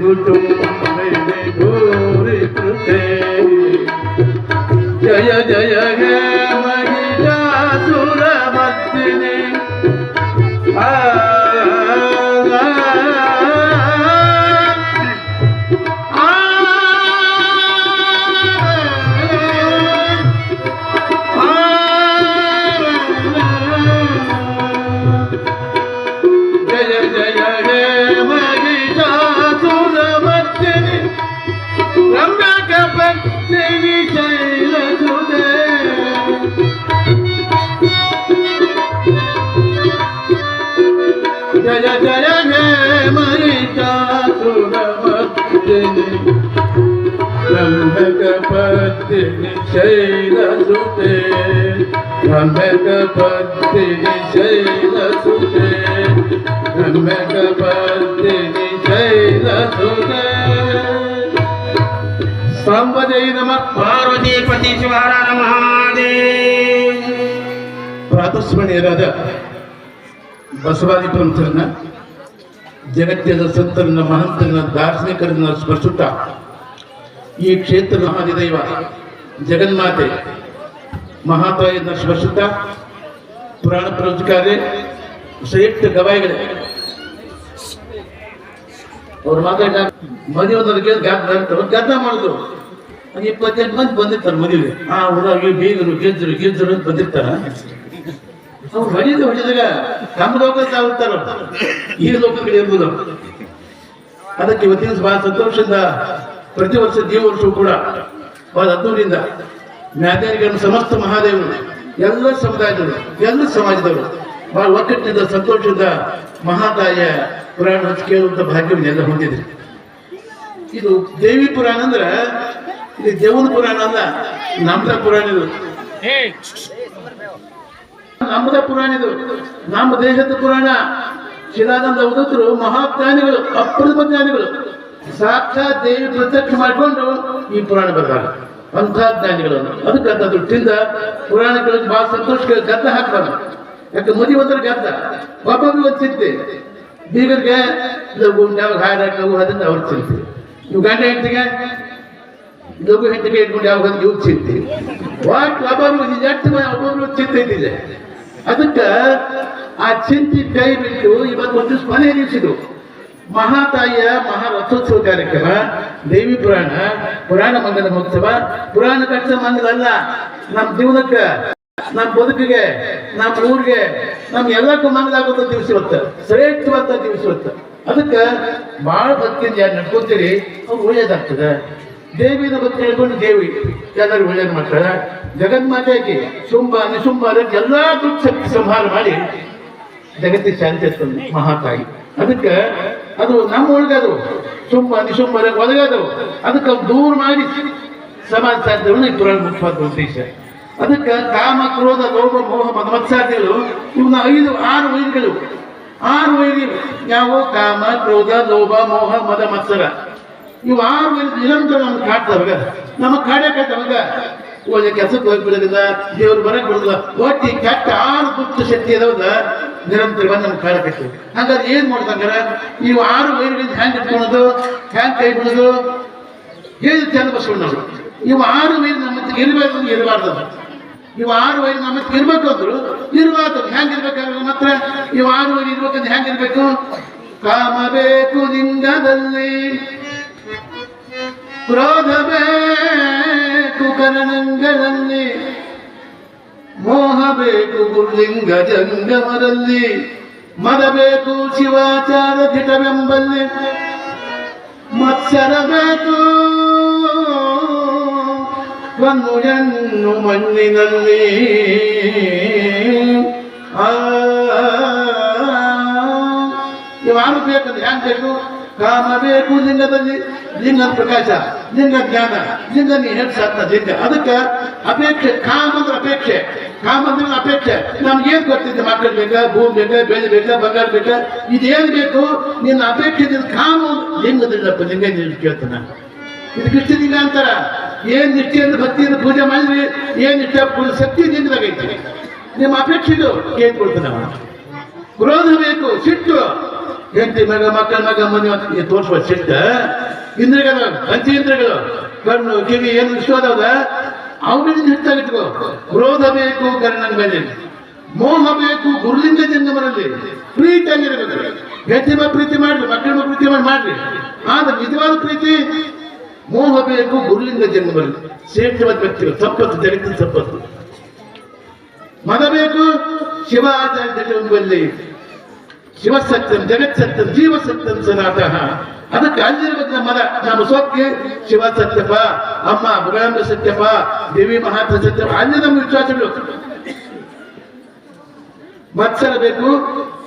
कुटुम्बे गोरे कृते जय जय हे चरण मरिता सुरभक्तिनि शैलसुते ब्रह्मकपत्तिनि शैलसुते ब्रह्मकपत्तिनि शैलसुते संवदयि नमः। पार्वतीपतिश्वरा नमः प्रातस्मणिरद ಬಸವಾದಿ ಪಂಥರನ್ನ, ಜಗತ್ತಿನ ಸಂತರನ್ನ ಮಹಂತರನ್ನ, ದಾರ್ಶನಿಕರನ್ನ ಸ್ಪರ್ಶುತ್ತಾ ಈ ಕ್ಷೇತ್ರದ ಮಹಾದಿದೈವ ಜಗನ್ಮಾತೆ ಮಹಾತಾಯಿನ ಸ್ಪರ್ಶುತ್ತಾ ಪುರಾಣ ಪ್ರವಚಕಾರೆ ಶ್ರೇಷ್ಠ ಗವಾಯಿಗಳೇ, ಅವ್ರು ಮಾತಾಡ ಮದುವೆ ಗದ್ದ ಗದ್ದ ಮಾಡುದು. ಒಂದು ಇಪ್ಪತ್ತೆಂಟು ಮಂದಿ ಬಂದಿರ್ತಾರೆ ಮದುವೆ ಆ ಊರಾಗಿ ಬೀಗರು, ಗೆಜ್ಜರು ಗೆಜ್ಜರು ಅಂತ ಬಂದಿರ್ತಾರ. ಅವ್ರು ಹೊಡಿದ ಹೊಡಿದಾಗ ನಮ್ಮ ಲೋಕ ಈ ಲೋಕಗಳು ಇರ್ಬೋದು ಅದಕ್ಕೆ ಇವತ್ತಿನ ಬಹಳ ಸಂತೋಷದಿಂದ ಪ್ರತಿ ವರ್ಷ ಈ ವರ್ಷವೂ ಕೂಡ ಬಹಳ ಅದ್ದೂರಿಂದ ಮ್ಯಾದಾರಿಗಳನ್ನು ಸಮಸ್ತ ಮಹಾದೇವರು, ಎಲ್ಲ ಸಮುದಾಯದವರು, ಎಲ್ಲ ಸಮಾಜದವರು ಬಹಳ ಒಕ್ಕಟ್ಟಿದ ಸಂತೋಷದಿಂದ ಮಹಾತಾಯ ಪುರಾಣ ಕೇಳುವಂತ ಭಾಗ್ಯವನ್ನು ಎಲ್ಲ ಹೊಂದಿದ್ರು. ಇದು ದೇವಿ ಪುರಾಣ ಅಂದ್ರೆ ಇಲ್ಲಿ ದೇವನ ಪುರಾಣ ಅಲ್ಲ ನಮ್ದ ಪುರಾಣ ಇದು. ನಮ್ಮದ ಪುರಾಣ ಇದು. ನಮ್ಮ ದೇಶದ ಪುರಾಣ. ಶಿಲಾನಂದ ಮಹಾ ಮಹಾಜ್ಞಾನಿಗಳು ಅಪ್ರತಿಮ ಜ್ಞಾನಿಗಳು. ಸಾಕ್ಷಾತ್ ದೇವಿ ಪ್ರತ್ಯಕ್ಷ ಮಾಡಿಕೊಂಡು ಈ ಪುರಾಣ ಬರ್ತಾರೆ ಅಂಥ ಜ್ಞಾನಿಗಳು ಅದಕ್ಕೆ ಅಂತ ದುಡ್ಡಿಂದ ಪುರಾಣಗಳಿಗೆ ಬಹಳ ಸಂತೋಷ ಗದ್ದ ಹಾಕ್ಬಾರ್ದು ಯಾಕೆ ಮುದಿ ಒಂದ್ರ ಗದ್ದ. ಒಬ್ಬರು ಒಂದು ಚಿಂತೆ. ಬೀಗರಿಗೆ ಲಘು ಯಾವಾಗ ಹಾಡು ಹಾಕವು ಅದನ್ನ ಅವ್ರ ಚಿಂತೆ. ಇವು ಗಂಡ ಹೆಂಡತಿಗೆ? ಲಘು ಹೆಂಡತಿಗೆ ಇಟ್ಕೊಂಡು ಯಾವಾಗ ಇವ್ ಚಿಂತೆ. ವಾಟ್ ಒಬ್ಬೊಬ್ರು ಎಷ್ಟು ಒಬ್ಬೊಬ್ರು ಚಿಂತೆ ಇದ್ದಿದೆ. ಅದಕ್ಕೆ ಆ ಚಿಂತಿ ಕೈ ಬಿಟ್ಟು ಇವತ್ತು ಒಂದು ದಿವಸ ಮನೆ ನಿಲ್ಲಿಸಿದ್ರು ಮಹಾತಾಯಿಯ ಮಹಾರಥೋತ್ಸವ ಕಾರ್ಯಕ್ರಮ ದೇವಿ ಪುರಾಣ ಪುರಾಣ ಮಂಗಲ ಮಹೋತ್ಸವ. ಪುರಾಣ ಕಟ್ಟ ಅಲ್ಲ ನಮ್ಮ ಜೀವನಕ್ಕೆ ನಮ್ಮ ಬದುಕಿಗೆ ನಮ್ಮ ಊರಿಗೆ ನಮ್ಮ ಎಲ್ಲಕ್ಕೂ ಮಂಗಲಾಗುವಂತ ದಿವಸ ಇವತ್ತು ಶ್ರೇಷ್ಠವಂತ ದಿವಸ ಇವತ್ತು. ಅದಕ್ಕೆ ಬಹಳ ಭಕ್ತಿಯಿಂದ ಯಾರು ನಡ್ಕೋತೀರಿ, ಅವ್ರು ಒಳ್ಳೇದಾಗ್ತದೆ. ದೇವಿನ ಬಗ್ಗೆ ಹೇಳ್ಕೊಂಡು ದೇವಿ. ಎಲ್ಲರೂ ಒಳ್ಳೇದು ಮಾಡ್ತಾರೆ. ಜಗನ್ಮಾತೆಗೆ ಶುಂಭ ನಿಶುಂಭ ಅದಕ್ಕೆ ಎಲ್ಲ ದುಃಖ ಸಂಹಾರ ಮಾಡಿ ಜಗತ್ತಿಗೆ ಶಾಂತಿ ತಂದು ಮಹಾತಾಯಿ ಅದಕ್ಕೆ ಅದು ನಮ್ಮ ಒಳಗದು ಶುಂಭ ನಿಶುಂಭ ಒಳಗದು ಅದಕ್ಕೆ ದೂರ ಮಾಡಿ ಸಮಾಜ ಸಾಧ್ಯವನ್ನು ಈ ಪುರಾಣ ಮುಖ್ಯವಾದ ಉದ್ದೇಶ. ಅದಕ್ಕೆ ಕಾಮ, ಕ್ರೋಧ, ಲೋಭ, ಮೋಹ ಮನ್ಮತ್ಸಾದಿಗಳು ಇವನ್ನ ಐದು, ಆರು ವೈದ್ಯಗಳು ಆರು ವೈದ್ಯ ಯಾವ ಕಾಮ, ಕ್ರೋಧ, ಲೋಭ, ಮೋಹ, ಮದ, ಮತ್ಸರ. ಇವು ಆರು ನಿರಂತರ ನಮ್ಗೆ ಕಾಡ್ತವಾಗ ನಮ್ಮ ಕಾಡಕತ್ತವಾಗ ಒಳ್ಳೆ ಕೆಲಸಕ್ಕೆ ಹೋಗ್ಬಿಡೋದಿಲ್ಲ ದೇವ್ರು ಬರಕ್ ಬಿಡೋದಿಲ್ಲ. ಒಟ್ಟಿ ಕೆಟ್ಟ ಆರು ಗುಪ್ತ ಶಕ್ತಿ ಇದಾವಲ್ಲ ನಿರಂತರವಾಗಿ ನಮ್ಗೆ ಕಾಡಕತ್ತೀವಿ ಹಾಗಾದ್ರೆ ಏನ್ ಮಾಡ್ತಂಗಾರ ನೀವು ಆರು ವೈರ್ಗಳಿಂದ ಹ್ಯಾಂಗ್ ಇಟ್ಕೊಳೋದು ಹ್ಯಾಂಗ್ ಕೈ ಬಿಡೋದು? ಹೇಳಿ ಚಂದ ಬಸವಣ್ಣವರು ಇವು ಆರು ವೈರ್ ನಮ್ಮ ಇರಬೇಕು ಇರಬಾರ್ದು. ಇವು ಆರು ವೈರ್ ನಮ್ಮ ಇರ್ಬೇಕು ಅಂದ್ರು ಇರಬಾರ್ದು ಮಾತ್ರ ಇರ್ಬೇಕಾದ್ರೆ ಮಾತ್ರ ಇವು ಆರು ವೈರ್ ಇರ್ಬೇಕಂದ್ರೆ ಹೆಂಗ್ ಇರ್ಬೇಕು? ಕಾಮ ಬೇಕು ಲಿಂಗದಲ್ಲಿ ಕ್ರೋಧ ಬೇಕು ಕರಣಂಗಳಲ್ಲಿ ಮೋಹ ಬೇಕು ಗುರುಲಿಂಗ ಜಂಗಮರಲ್ಲಿ ಮದ ಶಿವಾಚಾರ ಧಿಟವೆಂಬಲ್ಲಿ ಮತ್ಸರ ಬೇಕು ಒಂದು ಹೆಣ್ಣು ಮಣ್ಣಿನಲ್ಲಿ ಆ ಯಾರು ಬೇಕಂದ್ರೆ ಹ್ಯಾಂಗ ಬೇಕು? ಕಾಮ ಬೇಕು ಲಿಂಗದಲ್ಲಿ ಲಿಂಗ ಪ್ರಕಾಶ ಲಿಂಗ ಜ್ಞಾನ ಲಿಂಗ ನೀ ಹೆಚ್ಚಾಗ್ತ ಲಿಂಗ ಅದಕ್ಕೆ ಅಪೇಕ್ಷೆ, ಕಾಮ ಅಂದ್ರೆ ಅಪೇಕ್ಷೆ. ಕಾಮ ಅಂದ್ರೆ ಅಪೇಕ್ಷೆ. ನಮ್ಗೆ ಏನ್ ಗೊತ್ತಿದೆ ಮಕ್ಕಳು ಬೇಕಾ, ಭೂಮಿ ಬೇಕಾ ಬೆಳೆ ಬೇಕಾ, ಬಂಗಾರ ಬೇಕಾ, ಇದೇನ್ ಬೇಕು? ನಿನ್ನ ಅಪೇಕ್ಷೆ ಕಾಮ ಲಿಂಗದಿಂದ ಲಿಂಗ ನೀನು ಕೇಳ್ತಾನ ಇದು ಕೃಷ್ಣಲಿಂಗ ಅಂತಾರ. ಏನ್ ನಿಷ್ಠೆಯಿಂದ ಭಕ್ತಿಯಿಂದ ಪೂಜೆ ಮಾಡಿದ್ವಿ, ಏನ್ ನಿಷ್ಠೆ ಪೂಜೆ ಶಕ್ತಿ ನಿಂದಾಗೈತೆ ನಿಮ್ಮ ಅಪೇಕ್ಷೆದು ಏನ್ ಕೊಡ್ತಾನ ಅವ ಕ್ರೋಧ ಬೇಕು, ಸಿಟ್ಟು. ಹೆಂಡತಿ ಮಗ ಮಕ್ಕಳ ಮಗ, ಮನೆ ಅಂತ ತೋರಿಸುವ ಸಿಟ್ಟ ಹಂಚಿ ಇಂದ್ರಗಳು ಕಣ್ಣು, ಕಿವಿ, ಏನು ಇಷ್ಟವಾದವ ಅವುಗಳಿಂದ ಹೆಚ್ಚಾಗಿಟ್ಕೋ ಕ್ರೋಧ ಬೇಕು, ಕರ್ಣನ ಮೇಲೆ ಮೋಹ ಬೇಕು, ಗುರುಲಿಂಗ ಜನ್ಮನಲ್ಲಿ ಪ್ರೀತಿ ಆಗಿರಬೇಕು ಹೆಂಡತಿ ಪ್ರೀತಿ ಮಾಡ್ರಿ ಮಕ್ಕಳ ಮಗ ಪ್ರೀತಿ ಮಾಡಿ ಮಾಡ್ರಿ ಆದ್ರೆ ನಿಜವಾದ ಪ್ರೀತಿ? ಮೋಹ ಬೇಕು, ಗುರುಲಿಂಗ ಜನ್ಮದಲ್ಲಿ. ಶ್ರೇಷ್ಠವಾದ ವ್ಯಕ್ತಿಗಳು, ತಪ್ಪತ್ತು ಜಗತ್ತಿನ ತಪ್ಪತ್ತು. ಮದ ಬೇಕು, ಶಿವಾಚಾರ್ಯ ಜಗಂಬಲ್ಲಿ ಜಗತ್ ಜಗತ್ಸತ್ಯಂ ಜೀವ ಸತ್ಯಂ ಸನಾತಃ ಅದಕ್ಕೆ ಅಲ್ಲಿರುವ ಮರ ನಾನು ಸೊಕ್ಕೆ ಶಿವ ಸತ್ಯಪ ಅಮ್ಮ ಭಗವಂತ ಸತ್ಯಪ, ದೇವಿ ಮಹಾತ್ಮ ಸತ್ಯಪ ಅಲ್ಲಿ ನಮ್ಮ ವಿಶ್ವಾಸಗಳು ಮತ್ಸರ ಬೇಕು,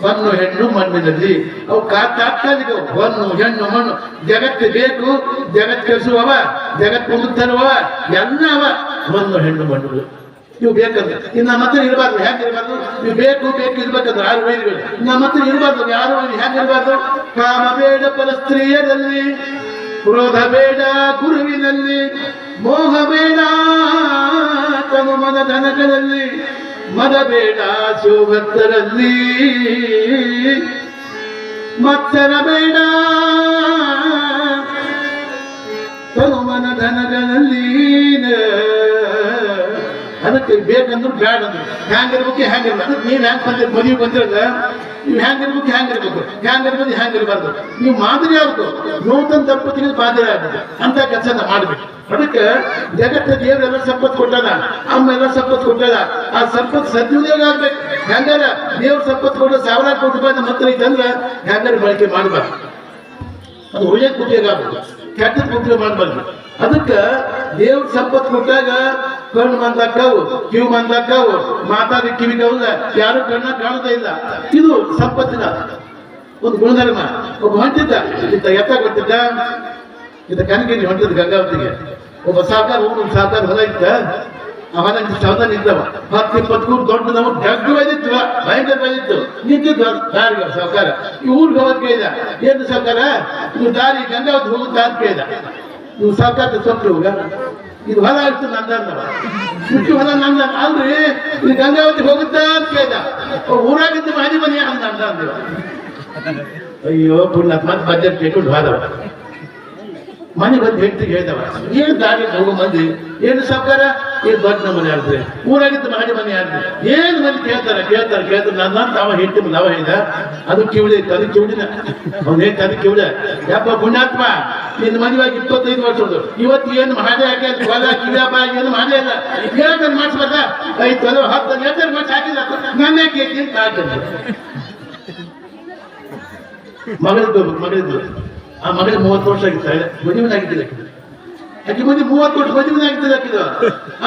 ಮಣ್ಣು, ಹೆಣ್ಣು, ಮಣ್ಣಿನಲ್ಲಿ. ಅವು ಕಾ ತಾತ್ಕಾಲಿಕ ಹೊನ್ನು ಹೆಣ್ಣು, ಮಣ್ಣು. ಜಗತ್ತು ಬೇಕು ಜಗತ್ ಕಲಿಸುವವ ಜಗತ್ ಮುಂದೆ ತರುವವ ಎಲ್ಲ ಅವ. ಮಣ್ಣು, ಹೆಣ್ಣು ಮಣ್ಣು ಇವು ಬೇಕಂದ್ರೆ. ಇನ್ನು ಹತ್ರ ಇರಬಾರ್ದು ಹೆಂಗೆ ಇರಬಾರ್ದು? ನೀವು ಬೇಕು ಬೇಕು, ಇರ್ಬೇಕಂದ್ರೆ ಯಾರು ವೈರಿಗಳು ನಮ್ಮ ಹತ್ರ ಇರಬಾರ್ದು, ಯಾರು ಹೆಂಗೆ ಇರಬಾರ್ದು? ಕಾಮ ಬೇಡ ಪರ ಸ್ತ್ರೀಯರಲ್ಲಿ ಕ್ರೋಧ ಬೇಡ ಗುರುವಿನಲ್ಲಿ, ಮೋಹ ಬೇಡ ತನು ಮನ ಧನಗಳಲ್ಲಿ, ಮದ ಬೇಡ ಶಿವಭಕ್ತರಲ್ಲಿ. ಮತ್ತರ ಬೇಡ ತನು ಮನ ಧನಗಳಲ್ಲಿ. ಅದಕ್ಕೆ ಬೇಕಂದ್ರೆ ಬ್ಯಾಡ ಅಂದ್ರೆ. ಹ್ಯಾಂಗಿರ್ಬೇಕು ಹ್ಯಾಂಗಿರ್ಬೇಕು ಅದಕ್ಕೆ ನೀವು ಹ್ಯಾಂಗ್ ಬಂದ್ರೆ ಮದುವೆ ಬಂದಿರಲ್ಲ ನೀವು ಹ್ಯಾಂಗಿರ್ಬೇಕು ಹ್ಯಾಂಗಿರ್ಬೇಕು. ಹ್ಯಾಂಗಿರ್ಬೋದು, ಹ್ಯಾಂಗಿರ್ಬಾರ್ದು. ನೀವು ಮಾದರಿ ಆಗ್ಬೇಕು ನೂತನ ದಂಪತಿಗೆ ಮಾದರಿ ಆಗ್ಬೇಕು ಅಂತ ಕೆಲಸ ಮಾಡ್ಬೇಕು. ಅದಕ್ಕೆ ಜಗತ್ತ ದೇವ್ರ ಎಲ್ಲ ಸಂಪತ್ತು ಕೊಟ್ಟದ. ಅಮ್ಮ ಎಲ್ಲ ಸಂಪತ್ತು ಕೊಟ್ಟದ. ಆ ಸಂಪತ್ತು ಸದ್ವಿನಿಯೋಗ ಆಗ್ಬೇಕು. ಹೆಂಗಾರ ದೇವ್ರ ಸಂಪತ್ತು ಕೊಟ್ಟ ಸಾವಿರಾರು ಕೋಟಿ ರೂಪಾಯಿ ಮತ್ತೆ ಐತೆ ಐತಂದ್ರೆ ಹೆಂಗಾರ ಬಳಕೆ ಮಾಡಬಾರ್ದು. ಅದು ಒಳ್ಳೆ ಉಪಯೋಗ ಆಗ್ಬೇಕು. ಕೆಟ್ಟದ ಮಾಡಬಾರ್ದು. ಅದಕ್ಕೆ ದೇವ್ರ ಸಂಪತ್ತು ಕೊಟ್ಟಾಗ ಕಣ್ಣು ಮಂದಕ್ಕವು ಕಿವಿ ಮಂದಕ್ಕವು ಮಾತಾಡಿ ಕಿವಿ ಹೌದ ಯಾರು ಕಣ್ಣ ಕಾಣ್ತಾ ಇಲ್ಲ. ಇದು ಸಂಪತ್ತಿನ ಒಂದು ಗುಣಧರ್ಮ. ಒಬ್ಬ ಹೊಂಟಿದ್ದ, ಇದ್ದ ಎತ್ತ ಕೊಟ್ಟಿದ್ದ. ಇದ್ದ ಕನಗಿರಿ ಹೊಂಟಿದ್ದ ಗಂಗಾವತಿಗೆ. ಒಬ್ಬ ಸಾಕಾರ ಒಂದು ಸಾಕಾರ ಹೊಲ ಇತ್ತ ಆ ಹೊಲ ಸೌದ ನಿಂತವ ಹತ್ತು ಇಪ್ಪತ್ತು ಕೂರು ದೊಡ್ಡ ನಾವು ಜಗ್ಗ ಬಂದಿತ್ತು ಭಯಂಕರ ಬಂದಿತ್ತು. ನಿಂತಿದ್ದು ದಾರಿಗೆ ಸಾಕಾರ. ಈ ಊರಿಗೆ ಹೋಗಕ್ ಕೇಳಿದ. ಏನು ಸಾಕಾರ? ನೀವು ದಾರಿ ಗಂಗಾವತಿ ಹೋಗುತ್ತ ಅಂತ ಕೇಳಿದ. ನೀವು ಸಾಕಾರ ಹೋಗ ಇದು ಹೊಲ ಇತ್ತು ನಂದ ಇಷ್ಟು ಹೊಲ ನಂದ ಅಲ್ರಿ? ಇದು ಗಂಗಾವತಿ ಹೋಗುತ್ತಾ ಅಂತ ಕೇಳಿದ. ಊರಾಗಿದ್ದು ಮಾದಿ ಮನೆ ಅಂದ ಅಂದ ಅಯ್ಯೋ ಪುಣ್ಯ ಮತ್ತೆ ಬಜೆಟ್ ಕೇಳ್ಕೊಂಡು ಹೋದವ. ಮನೆ ಬಂದು ಹೆಂಡತಿಗೆ ಹೇಳ್ದವ. ಏನು ದಾರಿ ಹೋಗೋ ಮಂದಿ? ಏನು ಸಾವುಕಾರ? ಏನ್ ದೊಡ್ಡ ಮನೆ ಆಡ್ತಾರೆ ಊರಾಗಿದ್ದು ಮಾಡಿ ಮನೆ ಆಡ್ತಾರೆ ಏನು ಮಂದಿ ಕೇಳ್ತಾರೆ ಕೇಳ್ತಾರೆ ಕೇಳ್ತಾರೆ. ನನ್ನ ತಾವ ಹೆಂಡತಿ ಮುಂದೆ ಅವ ಹೇಳಿದ. ಅದು ಕಿವಿಡಿ ಅದು ಕಿವಿಡಿನ ಅವ್ನು ಹೇಳ್ತ ಅದು ಕಿವಿಳ. ಯಪ್ಪ ಪುಣ್ಯಾತ್ಮ, ನಿನ್ನ ಮದುವೆಯಾಗಿ ಇಪ್ಪತ್ತೈದು ವರ್ಷ ಇವತ್ತು ಏನು ಮಾಡೇ ಹಾಕಿ ಅದು ಹೊಲ ಏನು ಮಾಡೇ ಇಲ್ಲ. ಹೇಳ್ತಾನೆ ಮಾಡಿಸ್ಬಾರ್ದ? ಐದು ತೊಲೆ ಹತ್ತು ಹೇಳ್ತಾರೆ ಮಾಡಿಸಿ ಹಾಕಿಲ್ಲ? ನನ್ನ ಕೇಳ್ತೀನಿ ಮಗಳಿದ್ದು ಮಗಳಿದ್ದು. ಆ ಮಗಳಿಗೆ ಮೂವತ್ತು ವರ್ಷ ಆಗಿತ್ತು ಮದುವೆ ಆಗಿದ್ದಿಲ್ಲ ಆಕೆ ಮಂದಿ ಮೂವತ್ತು ವರ್ಷ ಮದುವೆ ಆಗಿದ್ದಿಲ್ಲ ಆಕಿದು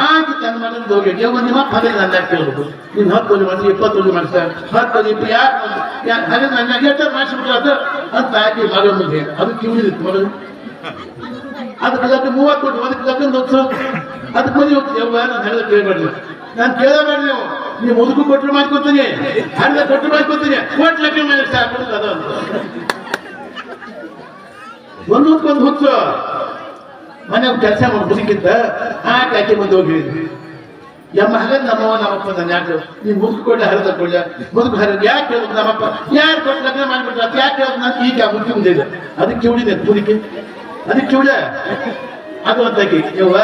ಆಕೆ ತನ್ನ ಮಗನ ಹೋಗಿ ಮಂದಿ ಮತ್ತೆ ಮಗನ ನನ್ನ ಯಾಕೆ ಕೇಳಬೇಕು ನೀನು ಹತ್ತು ವರ್ಷ ಮಾಡಿಸಿ ಇಪ್ಪತ್ತು ವರ್ಷ ಮಾಡಿಸ ಹತ್ತು ವರ್ಷ ಇಪ್ಪ ಯಾಕೆ ಯಾಕೆ ಹಾಗೆ ನನ್ನ ಎಷ್ಟು ಮಾಡಿಸ್ಬಿಟ್ಟು ಅಂತ ಹಾಕಿ ಮಗ ಮುಂದೆ ಅದು ಕಿವಿದಿತ್ತು ಮಗಳು ಅದಕ್ಕೆ ಮೂವತ್ತು ಕೊಟ್ಟು ಅದಕ್ಕೆ ಲಗ್ನ ಹೋಗ್ಸು ಅದಕ್ಕೆ ಮದುವೆ ಹೋಗ್ತೀವಿ ಯಾವ ನಾನು ಹೇಳಿದ್ರೆ ಕೇಳಬೇಡಿ ನಾನು ಕೇಳಬೇಡ ನೀವು. ನೀವು ಮುದುಕು ಕೊಟ್ಟರು ಮಾಡ್ಕೊತೀನಿ. ಹರಿದ ಕೊಟ್ಟರು ಮಾಡ್ಕೊತೀನಿ. ಕೋಟ್ ಲಗ್ನ ಮಾಡಿ ಸಾಕು ಅದು. ಒಂದೊಂದ್ಕೊಂದು ಹುಚ್ಚು ಮನೆ ಕೆಲಸ ಮಾಡಿ ಮುಸುಕಿದ್ದ ಆ ಆಕೆ ಮುಂದೆ ಹೋಗಿ. ನಮ್ಮ ಹಗ ನಮ್ಮವ ನಮ್ಮಪ್ಪ, ನಾನು ಯಾಕೆ ನೀವು ಮುದುಕು ಕೊಡ್ಲೆ, ಹರಿದ ಕೊಡ್ಲೆ? ಮುದುಕು ಹರಿದ ಯಾಕೆ ಹೇಳಿದ್ರು ನಮ್ಮಪ್ಪ? ಯಾರು ಕೊಟ್ಟು ಲಗ್ನ ಮಾಡ್ಬಿಟ್ರು ಅದು ಯಾಕೆ ಹೇಳಿದ್ರು ನಾನು? ಈಗ ಮುದುಕಿ ಮುಂದೆ ಇದೆ. ಅದಕ್ಕೆ ಕಿವಿಡಿದೆ ಮುದುಕಿ ಅದಕ್ಕೆ ಕಿವಿಡ ಅದು ಅಂತಾಕಿ ಯವ್ವ,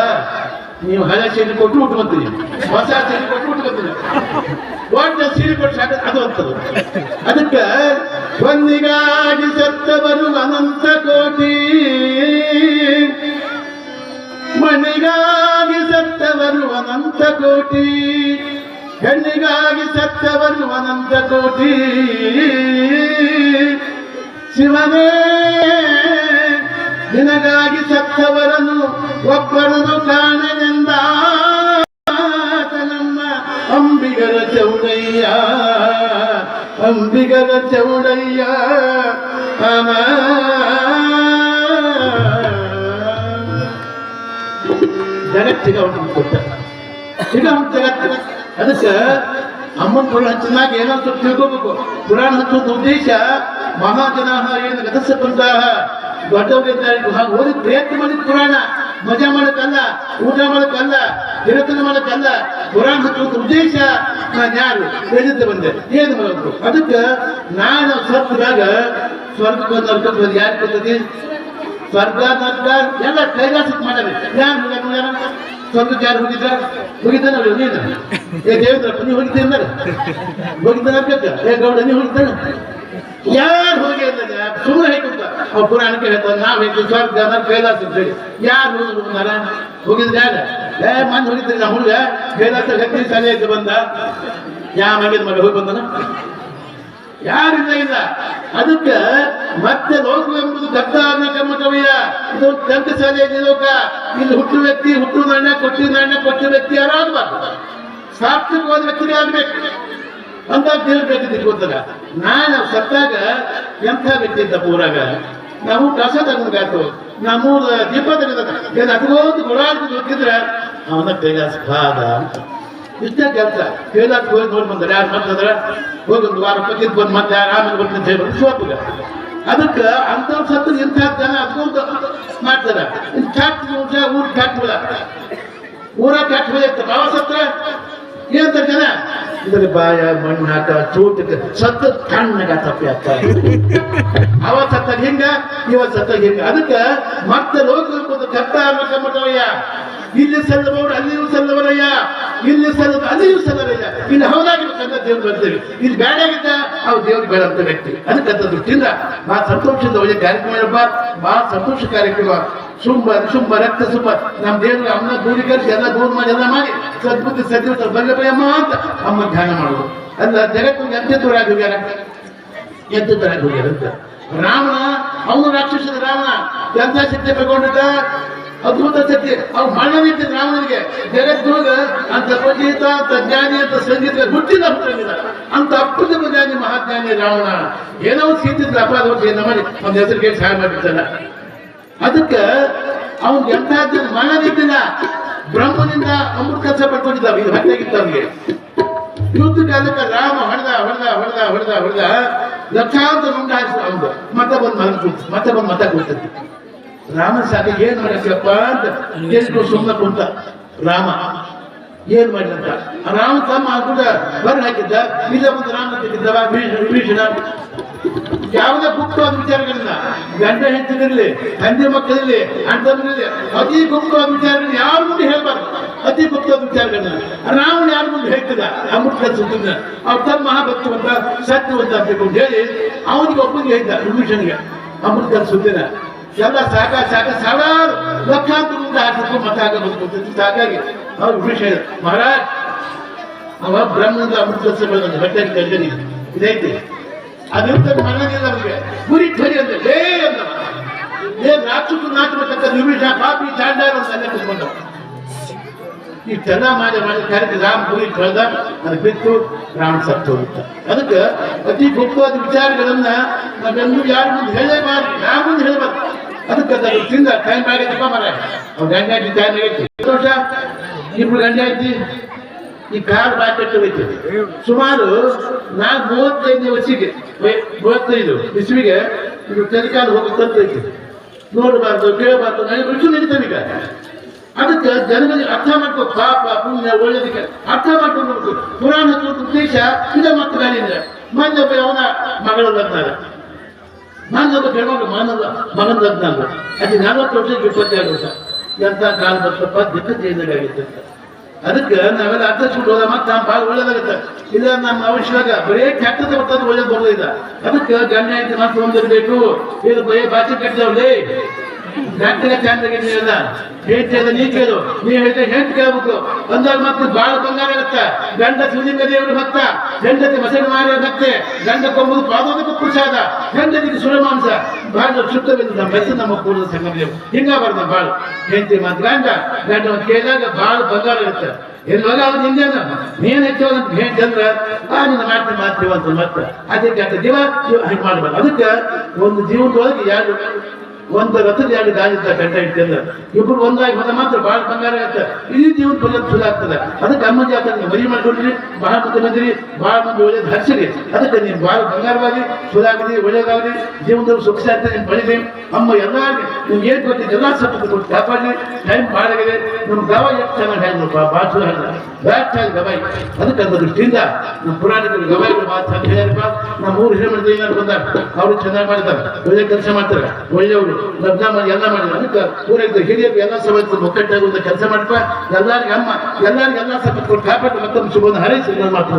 ನೀವು ಹಳೆ ಸೀರೆ ಕೊಟ್ಟು ಉಟ್ಕೊಂತೀನಿ. ಹೊಸ ಸೀರೆ ಕೊಟ್ಟು ಉಟ್ಕೊಂತೀನಿ. ಒಟ್ಟು ಸೀರೆ ಕೊಟ್ಟು ಸಾಕು, ಅದು ಅಂತದ್ದು ಅದಕ್ಕೆ ಒಂದಿಗಾಗಿ ಸತ್ತವರು ಅನಂತ ಕೋಟಿ. ಮಣಿಗಾಗಿ ಸತ್ತವರು ಅನಂತ ಕೋಟಿ. ಹೆಣ್ಣಿಗಾಗಿ ಸತ್ತವರು ಅನಂತ ಕೋಟಿ. ಶಿವನೇ, ನಿನಗಾಗಿ ಸತ್ತವರನ್ನು ಒಬ್ಬರನ್ನು ಕಾಣನೆಂದ? ಅಂಬಿಗರ ಚೌಡಯ್ಯ. ಜಗತ್ತಿಗೆ ಅವನು ಕೊಟ್ಟ. ಈಗ ಅವನು ಅದಕ್ಕೆ ಅಮ್ಮನ ಪುರಾಣ ಚೆನ್ನಾಗಿ ಏನೋ ಸ್ವಲ್ಪ ತಿಳ್ಕೋಬೇಕು. ಪುರಾಣ ಹಚ್ಚೋದು ಉದ್ದೇಶ ಮಹಾಜನ ಏನು ಗತಸ ಬಂದಾಹ ದೊಡ್ಡವರಿದ್ದಾರೆ ಹಾಗೆ ಓದಿ ಪ್ರಯತ್ನ ಮಾಡಿದ ಪುರಾಣ. ಮಜಾ ಮಾಡಕ್ಕಲ್ಲ, ಊಟ ಮಾಡಕ್ಕಲ್ಲ. ದಿನತನ ಮಾಡಕ್ಕಲ್ಲ ಪುರಾಣ ಹಚ್ಚೋದು ಉದ್ದೇಶ ಯಾರು? ಹೇಳಿದ್ದೆ ಬಂದೆ. ಏನು ಮಾಡೋದು? ಅದಕ್ಕೆ ನಾನು ಸತ್ತದಾಗ ಸ್ವರ್ಗ ಬಂದು ಯಾರು ಬರ್ತದೆ ಸ್ವರ್ಗ ನರ್ಗ ಎಲ್ಲ ಕೈಲಾಸಕ್ಕೆ ಮಾಡಬೇಕು ಯಾರು ಹೋಗ್ಯಾರ ಸ್ವರ್ಗಕ್ಕೆ ಯಾರು ಹೋಗಿದ್ರ ಹೋಗಿದ್ದಾನ ನೀನು. ಏ ದೇವೇಂದ್ರಪ್ಪ ನೀವು ಹೋಗಿದ್ದೆ ಅಂದ್ರೆ. ಏ ಗೌಡ ನೀವು ಹೋಗಿದ್ದಾನ ಯಾರು ಹೋಗಿ ಅಂದಾಗ ಸುಮ್ಮನೆ ಹೇಳ್ಕೊಂತ. ಪುರಾಣಕ್ಕೆ ಹೇಳ್ತಾರೆ, ನಾವು ಹೇಳ್ತೀವಿ ಸ್ವರ್ಗ ಕೈಲಾಸ ಯಾರು ಹೋಗಿದ್ರೆ ಯಾರ? ಏ ಮಂದಿ ಹೋಗಿದ್ರಿ ನಾ ಹುಡುಗ? ಕೈಲಾಸ ಗಟ್ಟಿ ಶಾಲೆ ಐತೆ ಬಂದ. ಯಾ ಮಗಿದ ಮಗ ಹೋಗಿ ಬಂದನ? ಯಾರಿಂದ ಇಲ್ಲ? ಅದಕ್ಕೆ ಮತ್ತೆ ಲೋಕ ಎಂಬುದು ಗದ್ದ ಕಮ್ಮ ಕವಿಯ. ಇದು ದಂತ ಶಾಲೆ ಇದೆ ಲೋಕ. ಇಲ್ಲಿ ಹುಟ್ಟು ವ್ಯಕ್ತಿ ಹುಟ್ಟು ನಾಣ್ಯ ಕೊಟ್ಟಿ ನಾಣ್ಯ ಕೊಟ್ಟ ವ್ಯಕ್ತಿ ಯಾರಾಗಬಾರ್ದು ಸಾರ್ಥಕವಾದ ವ್ಯಕ್ತಿಗೆ ಆಗ್ಬೇಕು. ಅಂತ ತಿಳ್ಬೇಕು ತಿಳ್ಕೊತಾರ ನಾನು ಸತ್ತಾಗ ಎಂಥ ವ್ಯಕ್ತಿ ಇದ್ದ ಊರಾಗ? ನಾವು ಕಸ ತಗೊಂಡಾತು ನಮ್ಮೂರ ದೀಪ ತೆಗೆದ ಅದ್ಕೊಂಡು ಗೊಳಾಡ್ಕೊಂಡು ಹೋಗಿದ್ರೆ ಅವನ ಕೈಲಾಸ ಬಾದ ಅಂತ. ಇಷ್ಟೇ ಕೆಲಸ. ಕೈಲಾಸ ಹೋಗಿ ನೋಡಿ ಬಂದ್ರೆ. ಯಾರು ಮತ್ತಂದ್ರೆ ಹೋಗಿ ಒಂದು ವಾರ ಪಕ್ಕಿದ್ ಬಂದು ಮತ್ತೆ ಬರ್ತೀನಿ ಅಂತ ಹೇಳಿ ಸೋಪುಗ ಅದಕ್ಕೆ ಅಂತ ಸತ್ತು ಇಂಥ ಜನ ಅದ್ಕೊಂತ ಮಾಡ್ತಾರೆ. ಫ್ಯಾಕ್ಟ್ರಿ ಊರು ಫ್ಯಾಕ್ಟ್ರಿ ಊರ ಫ್ಯಾಕ್ಟ್ರಿ ಇರ್ತದೆ ಅವ ಸತ್ರ ಏನಂತ ಜನ ಇದ್ರ ಬಾಯ ಮಣ್ಣಾಟ ಚೂಟಕ್ಕೆ ಸತ್ತ ತಣ್ಣಗ ತಪ್ಪಿ ಆಗ್ತಾರೆ ಅವ ಸತ್ತ ಹಿಂಗ, ಇವ ಸತ್ತ ಹಿಂಗ. ಅದಕ್ಕೆ ಮತ್ತೆ ಲೋಕ ಕರ್ತ ಅನ್ನಕಮ್ಮಟವಯ್ಯ ಇಲ್ಲಿ ಸಲ್ಲುವವರು ಅಲ್ಲಿಯೂ ಸಲ್ಲವರಯ್ಯ ಇಲ್ಲಿ ಸಲ್ಲದ ಅಲ್ಲಿಯೂ ಸಲ್ಲವರಯ್ಯ ಇಲ್ಲಿ ಹೌದಾಗಿರ್ಬೇಕಂತ ದೇವ್ರು ಬರ್ತೇವೆ ಇಲ್ಲಿ ಬೇಡಾಗಿದ್ದ ಅವ್ ದೇವ್ರು ಬೇಡ ಅಂತ ವ್ಯಕ್ತಿ. ಅದಕ್ಕೆ ಅಂತ ದೃಷ್ಟಿಯಿಂದ ಬಹಳ ಸಂತೋಷದ ಒಳ್ಳೆ ಕಾರ್ಯಕ್ರಮ ಇರಪ್ಪ ಬಹಳ ಸಂತೋಷ ಕಾರ್ಯಕ್ರಮ. ಶುಂಭ ಶುಂಭ, ರಕ್ತ ಶುಂಭ. ನಮ್ಮ ದೇವರು ಅಮ್ಮನ ದೂರಿ ಕರೆಸಿ ಎಲ್ಲ ದೂರ ಮಾಡಿ, ಎಲ್ಲ ಮಾಡಿ. ಸದ್ಬುದ್ಧಿ ಸದ್ಯ ಬಲ್ಲಭಯಮ್ಮ ಅಂತ ಅಮ್ಮ ಧ್ಯಾನ ಮಾಡೋದು ಅಲ್ಲ, ಜಗತ್ತು ಎಂತ ದೂರ ಹೋಗ್ಯಾರ? ಎದ್ದು ದೂರ ಅಂತ ರಾವಣ, ಅವನು ರಾಕ್ಷಸದ ರಾವಣ. ಎಂಥ ಶಕ್ತಿ ತಗೊಂಡಿದ್ದ ಅದ್ಭುತ ಶಕ್ತಿ ಅವ್ರು ಮಣ್ಣನಿದ್ದ ರಾಮನಿಗೆ ಜಗತ್ತೊಳಗ ಅಂತ ಪಂಡಿತ ಅಂತ ಜ್ಞಾನಿ ಅಂತ ಸಂಗೀತ ಹುಟ್ಟಿದ ಅಂತ ಅಪ್ರತಿಮ ಜ್ಞಾನಿ, ಮಹಾಜ್ಞಾನಿ ರಾವಣ. ಏನೋ ಸೀತಿದ್ರೆ ಹೊಟ್ಟು ಏನೋ ಮಾಡಿ ಹೆಸರು ಕೇಳಿ ಸಹಾಯ ಮಾಡಿರ್ತಾನ ಅದಕ್ಕೆ ಅವ್ನ್ ಎಂತ ಮಣ್ಣನಿದ್ದಿಲ್ಲ ಬ್ರಹ್ಮನಿಂದ ಅಮೃತ ಕೆಲಸ ಪಡ್ಕೊಂಡಿದ್ದಾವ ಇದು ಹಣ್ಣಾಗಿತ್ತು ಅವ್ನಿಗೆ. ಯುದ್ಧ ಕಾಲಕ್ಕೆ ರಾಮ ಹೊಡೆದ ಹೊಡೆದ ಹೊಡೆದ ಹೊಡೆದ ಹೊಡೆದ, ಲಕ್ಷಾಂತರ ಹಾಕಿಸ ಅವನು ಮತ್ತೆ ಬಂದು ಮಗ ಮತ್ತೆ ಬಂದು ಮತ ಕೂತದ್ದು. ರಾಮ ಸಾಧಿ ಏನ್ ಮಾಡಕ್ಕಪ್ಪ ಅಂತ ಕೇಳ್ಕೊಂಡು ಸುಮ್ಮನೆ ಕುಂತ. ರಾಮ, ಏನ್ ಮಾಡಿದಂತ? ರಾಮ ತಮ್ಮ ಕೂಡ ಬರ್ ಹಾಕಿದ್ದ, ಇಲ್ಲ ಒಂದು ರಾಮ ತೆಗಿದ್ದವ ವಿಭೀಷಣ ಯಾವುದೇ ಗುಪ್ತವಾದ ವಿಚಾರಗಳನ್ನ ಗಂಡ ಹೆಂಡತಿರಲಿ ತಂದೆ ಮಕ್ಕಳಲ್ಲಿ ಅಣ್ಣತಮ್ಮನಿರಲಿ ಅತಿ ಗುಪ್ತವಾದ ವಿಚಾರಗಳನ್ನ ಯಾರ ಮುಂದೆ ಹೇಳ್ಬಾರ್ದು. ಅತಿ ಗುಪ್ತವಾದ ವಿಚಾರಗಳನ್ನ. ರಾವಣ ಯಾರ ಮುಂದೆ ಹೇಳ್ತದ ಅಮೃತ ಸುತ್ತಿದ್ದ ಅವ್ರ ತಮ್ಮ ಮಹಾಭಕ್ತವಂತ, ಸತ್ಯವಂತ ಅಂತ ಹೇಳಿ, ಅವನಿಗೆ ಒಬ್ಬನಿಗೆ ಹೇಳಿದ್ದ, ವಿಭೀಷಣಿಗೆ. ಅಮೃತ ಸುದ್ದಿನ ಎಲ್ಲ ಸಾಕ ಸಾಕ, ಸಾವಿರಾರು ಲಕ್ಷಾಂತರ ಹಾಕಿದ್ರು ಮತ ಹಾಕಬೇಕು ಸಾಕಾಗಿ ಅವ್ರು ವಿಭೀಷಣ ಮಹಾರಾಜ್, ಅವ ಬ್ರಹ್ಮದ ಅಮೃತ ಬಟ್ಟೆ ಕಲ್ಗನಿ ಇದೈತಿ. ಅದಿರ್ತದೆ ಮನದಿಂದ ಅವರಿಗೆ ಗುರಿ ಧ್ವನಿ ಅಂದ್ರೆ ಲೇ ಅಂತ ಏ ರಾಕ್ಷಸ ನಾಚಬೇಕಂತ ನಿಮಿಷ ಪಾಪಿ ಚಾಂಡಾರ ಅಂತ ಅಲ್ಲೇ ಈ ಚೆನ್ನ ಮಾಡಿ ಮಾಡಿ ಕರೆದು ರಾಮ್ ಗುರಿ ಕಳೆದ ಅದು ಬಿತ್ತು, ರಾಮ್ ಸತ್ತು ಹೋಗುತ್ತೆ ಅದಕ್ಕೆ ಅತಿ ಗುಪ್ತವಾದ ವಿಚಾರಗಳನ್ನ ನಾವೆಂದೂ ಯಾರು ಮುಂದೆ ಹೇಳೇಬಾರ್ದು ಯಾರ ಮುಂದೆ ಹೇಳಬಾರ್ದು. ಅದಕ್ಕೆ ಅದು ತಿಂದ ಟೈಮ್ ಆಗಿದ್ದಪ್ಪ ಮನೆ ಅವ್ರು ಗಂಡ ಆಯ್ತು ಟೈಮ್ ಆಗೈತಿ ಸಂತೋಷ ಇಬ್ರು ಗಂಡ ಐತಿ. ಈ ಕಾರ್ ಬಾಕೆಟ್ ಹೋಯ್ತು. ಸುಮಾರು ನಾಲ್ಕು ಮೂವತ್ತೈದು ವರ್ಷಕ್ಕೆ ಮೂವತ್ತೈದು ಇಸ್ವಿಗೆ ಇದು ಚಳಿಗಾಲ ಹೋಗುತ್ತಂತ ಐತಿ ನೋಡಬಾರ್ದು, ಕೇಳಬಾರ್ದು, ನನಗೆ ರುಚಿ ನಡೀತಾವೆ ಈಗ. ಅದಕ್ಕೆ ಜನಗಳಿಗೆ ಅರ್ಥ ಮಾಡ್ಕೋ, ಪಾಪ, ಪುಣ್ಯ, ಒಳ್ಳೇದಕ್ಕೆ ಅರ್ಥ ಮಾಡ್ಕೊಂಡು ಪುರಾಣ ದೇಶ ಇದೇ ಮತ್ತೆ ಗಾಡಿಯಿಂದ ಮೊನ್ನೆ ಅವನ ಮಗಳು ಲಗ್ನ ಅದ ನಾನೊಬ್ಬ ಕೇಳುವಾಗ ಮಾನವ ಮಗನ ಅಲ್ಲ ಅದು ನಲವತ್ತು ವರ್ಷಕ್ಕೆ ಇಪ್ಪತ್ತೆರಡು ವರ್ಷ. ಎಂತ ಕಾಲ ಬರ್ತಪ್ಪ? ದಿಕ್ಕ ಚೇಂಜ್ ಆಗಿತ್ತು ಅದಕ್ಕೆ ನಾವೆಲ್ಲ ಅರ್ಥ ಹೋದ ಮತ್ತೆ ನಾವು ಭಾಳ ಒಳ್ಳೇದಾಗುತ್ತೆ ಇಲ್ಲ, ನಮ್ಮ ಅವಶ್ಯವಾಗ ಬರೇ ಕೆಟ್ಟದ ಬರ್ತದೆ ಒಳ್ಳೇದು ಬರೋದಿಲ್ಲ ಅದಕ್ಕೆ ಗಂಡ ಹೆಂಡತಿ ಮಾತ್ರ ಹೊಂದಿರಬೇಕು. ಇದು ಬರೀ ಭಾಷೆ ಕಟ್ಟಿದವ್ರಿ ಗಂಟೆಗೆ ಚಂದ್ರಗಿಲ್ಲ ಹೇಳ್ತಿದ್ದ ನೀ ಕೇಳು. ನೀ ಹೇಳಿದ್ರೆ ಹೆಂಟ್ ಕೇಳ್ಬೇಕು. ಅಂದಾಗ ಮತ್ತೆ ಬಾಳ ಬಂಗಾರ ಆಗತ್ತ. ಗಂಡ ಶಿವಲಿಂಗ ದೇವರು ಭಕ್ತ ಹೆಂಡತಿ ಮಸಣ ಮಾಡಿ ಭಕ್ತೆ ಗಂಡ ಕೊಂಬುದು ಪಾದೋದಕ್ಕೆ ಪ್ರಸಾದ ಹೆಂಡತಿಗೆ ಸುರಮಾಂಸ ಭಾಳ ಶುದ್ಧವಿಲ್ಲ ನಮ್ಮ ಬೆಚ್ಚ ನಮ್ಮ ಕೂಡದ ಸಂಗಮದೇವು ಬರ್ದ ಭಾಳ ಹೆಂಡತಿ ಮತ್ತೆ ಗಂಡ ಗಂಡ ಒಂದು ಕೇಳಿದಾಗ ಭಾಳ ಬಂಗಾರ ಇರುತ್ತೆ. ಎಲ್ಲಿ ಮಗ ಅವ್ನು ಹಿಂದೇನ ನೀನ್ ಹೆಚ್ಚೋದ ಹೇಳಿ ಅಂದ್ರ, ಆ, ನಿನ್ನ ಮಾಡ್ತೀನಿ ಮಾಡ್ತೀವಿ ಅಂತ ಮತ್ತೆ ಅದಕ್ಕೆ ಜೀವ ಹಿಂಗೆ ಮಾಡ್ಬಾರ್ದು. ಅದಕ್ಕೆ ಒಂದು ಜೀವನದೊಳಗೆ ಯಾರು ಒಂದು ರಥದ ಎರಡು ಗಾಜಿದ್ದ ಬೆಟ್ಟ ಇಟ್ಟಿಲ್ಲ ಇಬ್ಬರು ಒಂದಾಗಿ ಬಂದ ಮಾತ್ರ ಬಹಳ ಬಂಗಾರ ಆಗ್ತದೆ ಇಡೀ ಜೀವನ ಪರ್ಯಂತ ಚಲೋ ಆಗ್ತದೆ. ಅದಕ್ಕೆ ಅಮ್ಮ ಜಾತ್ರೆ ಮದುವೆ ಮಾಡ್ಕೊಂಡಿರಿ ಬಹಳ ಮಂದಿ ಬಂದಿರಿ, ಬಹಳ ಮಂದಿ ಒಳ್ಳೇದು ಹರಿಸಿರಿ ಅದಕ್ಕೆ ನೀವು ಬಹಳ ಬಂಗಾರವಾಗಿ, ಚಲೋ ಆಗಲಿ ಒಳ್ಳೇದಾಗಲಿ ಜೀವನದಲ್ಲಿ ಸುಖ ಸಾಧ್ಯ ನೀವು ಪಡೀರಿ ಅಮ್ಮ ಎಲ್ಲ ನಿಮ್ಗೆ ಏನು ಗೊತ್ತಿದೆ, ಎಲ್ಲ ಕೊಟ್ಟು ಕಾಪಾಡಿ ಟೈಮ್ ಭಾಳ ಆಗಿದೆ ನಮ್ಮ ಗಾವ ಎಷ್ಟು ಚೆನ್ನಾಗಿ ಹೇಳಿದ್ರು ಭಾಳ ಚಲೋ ಹೇಳಿ ಗವಾಯಿ. ಅದಕ್ಕೆ ಅದ್ರ ದೃಷ್ಟಿಯಿಂದ ನಮ್ಮ ಪುರಾಣಿಕರು ಗವಾಯಿಗಳು ಭಾಳ ಚಂದ ಹೇಳ್ಯಾರಪ್ಪ ನಮ್ಮ ಊರು ಹಿರಿಯ ಏನಾರು ಬಂದಾಗ ಅವರು ಚೆನ್ನಾಗಿ ಮಾಡಿದ್ದಾರೆ. ಒಳ್ಳೆ ಕೆಲಸ ಮಾಡ್ತಾರೆ. ಒಳ್ಳೆಯವರು, ಲಗ್ನ ಮಾಡಿ, ಎಲ್ಲ ಮಾಡಿದ್ರು ಅದಕ್ಕೆ ಊರಾಗ ಹಿರಿಯರು ಎಲ್ಲ ಸಭೆ ಒಕ್ಕಟ್ಟಾಗುವಂತ ಕೆಲಸ ಮಾಡಪ್ಪ ಎಲ್ಲಾರಿಗೆ ಅಮ್ಮ, ಎಲ್ಲರಿಗೆ ಎಲ್ಲ ಸಮಯಕ್ಕೆ ಕಾಪಾಡಿ ಮತ್ತೊಂದು ಶುಭವನ್ನು ಹಾರೈಸಿ ನಾನು ಮಾತು